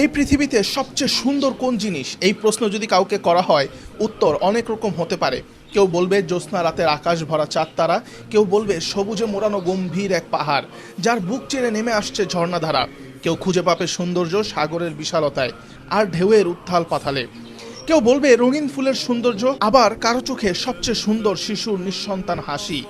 এই পৃথিবীতে সবচেয়ে সুন্দর কোন জিনিস? এই প্রশ্ন যদি কাউকে করা হয়, উত্তর অনেক রকম হতে পারে। কেউ বলবে, জ্যোৎস্না রাতের আকাশ ভরা চাঁদ তারা। কেউ বলবে, সবুজে মোড়ানো গম্ভীর এক পাহাড়, যার বুক চেড়ে নেমে আসছে ঝর্ণাধারা কেউ খুঁজে পাবে সৌন্দর্য সাগরের বিশালতায় আর ঢেউয়ের উত্থাল পাথালে। কেউ বলবে, রঙিন ফুলের সৌন্দর্য। আবার কারও চোখে সবচেয়ে সুন্দর শিশুর নিঃসন্তান হাসি।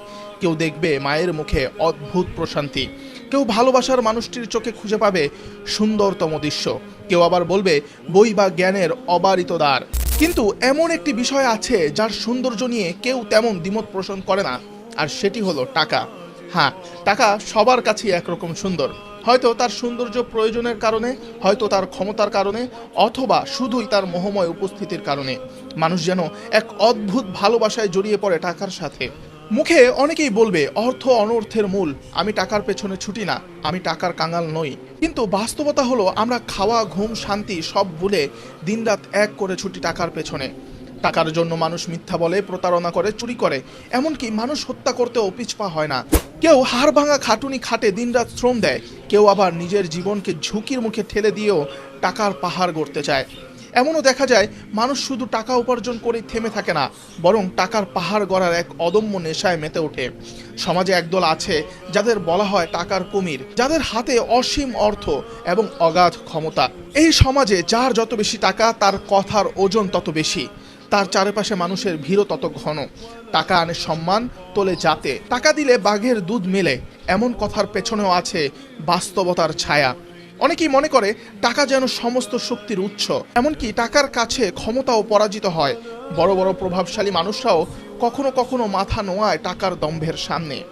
কেউ দেখবে মায়ের মুখে অদ্ভুত প্রশান্তি। কেউ ভালোবাসার মানুষটির চোখে খুঁজে পাবে সুন্দরতম দৃশ্য। কেউ আবার বলবে, বই বা জ্ঞানের অবারিত দ্বার। কিন্তু এমন একটি বিষয় আছে যার সৌন্দর্য নিয়ে কেউ তেমন দ্বিমত পোষণ করে না। আর সেটি হলো টাকা। হ্যাঁ টাকা সবার কাছেই একরকম সুন্দর। হয়তো তার সৌন্দর্য প্রয়োজনের কারণে, হয়তো তার ক্ষমতার কারণে, অথবা শুধুই তার মোহময় উপস্থিতির কারণে। মানুষ যেন এক অদ্ভুত ভালোবাসায় জড়িয়ে পড়ে টাকার সাথে। মুখে অনেকেই বলবে, অর্থ অনর্থের মূল, আমি টাকার পেছনে ছুটি না, আমি টাকার কাঙাল নই। কিন্তু বাস্তবতা হলো, আমরা খাওয়া, ঘুম, শান্তি সব ভুলে দিনরাত এক করে ছুটি টাকার পেছনে। টাকার জন্য মানুষ মিথ্যা বলে, প্রতারণা করে, চুরি করে। এমনকি মানুষ হত্যা করতেও পিছপা হয় না। কেউ হাড় ভাঙা খাটুনি খাটে দিনরাত শ্রম দেয়, কেউ আবার নিজের জীবনকে ঝুঁকির মুখে ঠেলে দিয়েও টাকার পাহাড় গড়তে চায়। এমনও দেখা যায়, মানুষ শুধু টাকা উপার্জন করেই থেমে থাকে না, বরং টাকার পাহাড় গড়ার এক অদম্য নেশায় মেতে ওঠে। সমাজে একদল আছে যাদের বলা হয় টাকার কুমির, যাদের হাতে অসীম অর্থ এবং অগাধ ক্ষমতা। এই সমাজে যার যত বেশি টাকা, তার কথার ওজন তত বেশি। তার চারপাশে মানুষের ভিড়ও তত ঘন। টাকা আনে সম্মান, তোলে যাতে টাকা দিলে বাঘের দুধ মেলে। এমন কথার পেছনেও আছে বাস্তবতার ছায়া। অনেকেই মনে করে টাকা যেন সমস্ত শক্তির উৎস, এমনকি টাকার কাছে ক্ষমতাও পরাজিত হয়। বড় বড় প্রভাবশালী মানুষরাও কখনো কখনো মাথা নোয়ায় টাকার দম্ভের সামনে।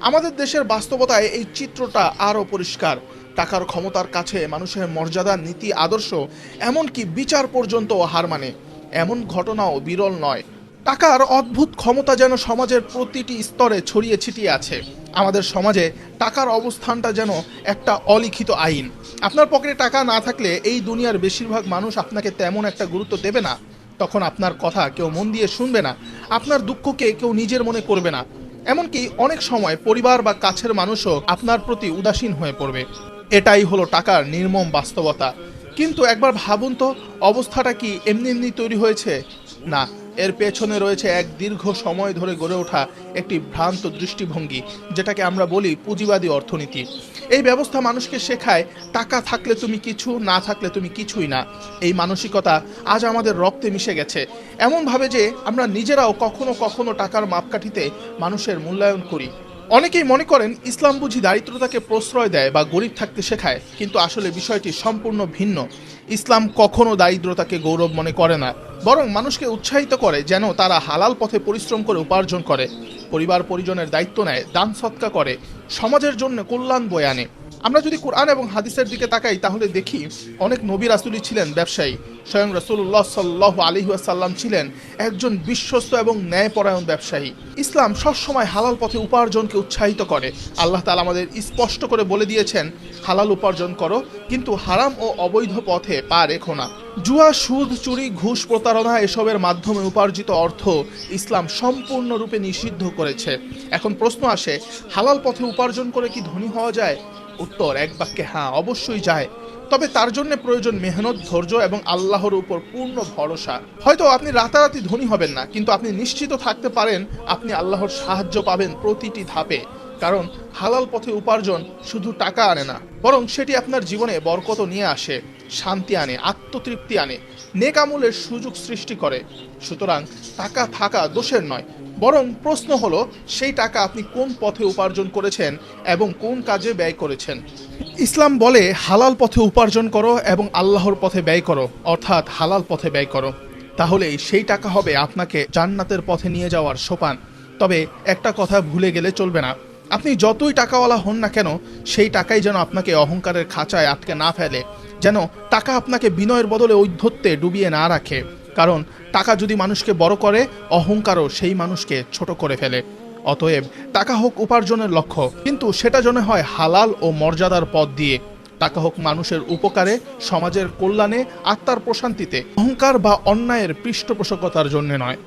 আমাদের দেশের বাস্তবতায় এই চিত্রটা আরও পরিষ্কার। টাকার ক্ষমতার কাছে মানুষের মর্যাদা, নীতি, আদর্শ, এমনকি বিচার পর্যন্ত হার মানে। এমন ঘটনাও বিরল নয়। টাকার অদ্ভুত ক্ষমতা যেন সমাজের প্রতিটি স্তরে ছড়িয়ে ছিটিয়ে আছে। আমাদের সমাজে টাকার অবস্থানটা যেন একটা অলিখিত আইন। আপনার পকেটে টাকা না থাকলে এই দুনিয়ার বেশিরভাগ মানুষ আপনাকে তেমন একটা গুরুত্ব দেবে না। তখন আপনার কথা কেউ মন দিয়ে শুনবে না। আপনার দুঃখকে কেউ নিজের মনে করবে না। এমনকি অনেক সময় পরিবার বা কাছের মানুষও আপনার প্রতি উদাসীন হয়ে পড়বে। এটাই হলো টাকার নির্মম বাস্তবতা। কিন্তু একবার ভাবুন তো, অবস্থাটা কি এমনি এমনি তৈরি হয়েছে? না। এর পেছনে রয়েছে এক দীর্ঘ সময় ধরে গড়ে ওঠা একটি ভ্রান্ত দৃষ্টিভঙ্গি, যেটাকে আমরা বলি পুঁজিবাদী অর্থনীতি। এই ব্যবস্থা মানুষকে শেখায়, টাকা থাকলে তুমি কিছু, না থাকলে তুমি কিছুই না। এই মানসিকতা আজ আমাদের রক্তে মিশে গেছে। এমনভাবে যে আমরা নিজেরাও কখনো কখনো টাকার মাপকাঠিতে মানুষের মূল্যায়ন করি। অনেকেই মনে করেন ইসলাম বুঝি দারিদ্রতাকে প্রশ্রয় দেয় বা গরিব থাকতে শেখায়, কিন্তু আসলে বিষয়টি সম্পূর্ণ ভিন্ন। ইসলাম কখনো দারিদ্রতাকে গৌরব মনে করে না, বরং মানুষকে উৎসাহিত করে যেন তারা হালাল পথে পরিশ্রম করে উপার্জন করে, পরিবার পরিজনের দায়িত্ব নেয়, দান সৎকা করে, সমাজের জন্য কল্যাণ বয়ে আনে। আমরা যদি কোরআন এবং হাদিসের দিকে তাকাই, তাহলে দেখি অনেক নবী রাসুলি ছিলেন ব্যবসায়ী। স্বয়ং রসুল্লাহ সাল্লাহ আলী আসাল্লাম ছিলেন একজন বিশ্বস্ত এবং ন্যায়পরায়ণ ব্যবসায়ী। ইসলাম সবসময় হালাল পথে উপার্জনকে উৎসাহিত করে। আল্লাহ তালা আমাদের স্পষ্ট করে বলে দিয়েছেন, হালাল উপার্জন করো, কিন্তু হারাম ও অবৈধ পথে পা রেখো না। জুয়া, সুদ, চুরি, ঘুষ, প্রতারণা এসবের মাধ্যমে উপার্জিত অর্থ ইসলাম সম্পূর্ণরূপে নিষিদ্ধ করেছে। এখন প্রশ্ন আসে, হালাল পথে উপার্জন করে কি ধনী হওয়া যায়? উত্তর, এক বাক্যে হ্যাঁ অবশ্যই যায়। তবে তার জন্য প্রয়োজন মেহনত, ধৈর্য এবং আল্লাহর উপর পূর্ণ ভরসা। হয়তো আপনি রাতারাতি ধনী হবেন না, কিন্তু আপনি নিশ্চিত থাকতে পারেন আপনি আল্লাহর সাহায্য পাবেন প্রতিটি ধাপে। কারণ হালাল পথে উপার্জন শুধু টাকা আনে না, বরং সেটি আপনার জীবনে বরকত নিয়ে আসে। শান্তি আনে, আত্মতৃপ্তি আনে, নেক আমলের সুযোগ সৃষ্টি করে। সুতরাং টাকা থাকা দোষের নয়, বরং প্রশ্ন হলো, সেই টাকা আপনি কোন পথে উপার্জন করেছেন এবং কোন কাজে ব্যয় করেছেন? ইসলাম বলে, হালাল পথে উপার্জন করো এবং আল্লাহর পথে ব্যয় করো, অর্থাৎ হালাল পথে ব্যয় করো। তাহলেই সেই টাকা হবে আপনাকে জান্নাতের পথে নিয়ে যাওয়ার সোপান। তবে একটা কথা ভুলে গেলে চলবে না। আপনি যতই টাকাওয়ালা হন না কেন, সেই টাকাই যেন আপনাকে অহংকারের খাঁচায় আটকে না ফেলে, যেন টাকা আপনাকে বিনয়ের বদলে ঔদ্ধত্যে ডুবিয়ে না রাখে। কারণ টাকা যদি মানুষকে বড় করে, অহংকারও সেই মানুষকে ছোট করে ফেলে। অতএব টাকা হোক উপার্জনের লক্ষ্য, কিন্তু সেটা যেন হয় হালাল ও মর্যাদার পথ দিয়ে। টাকা হোক মানুষের উপকারে, সমাজের কল্যাণে, আত্মার প্রশান্তিতে। অহংকার বা অন্যায়ের পৃষ্ঠপোষকতার জন্য নয়।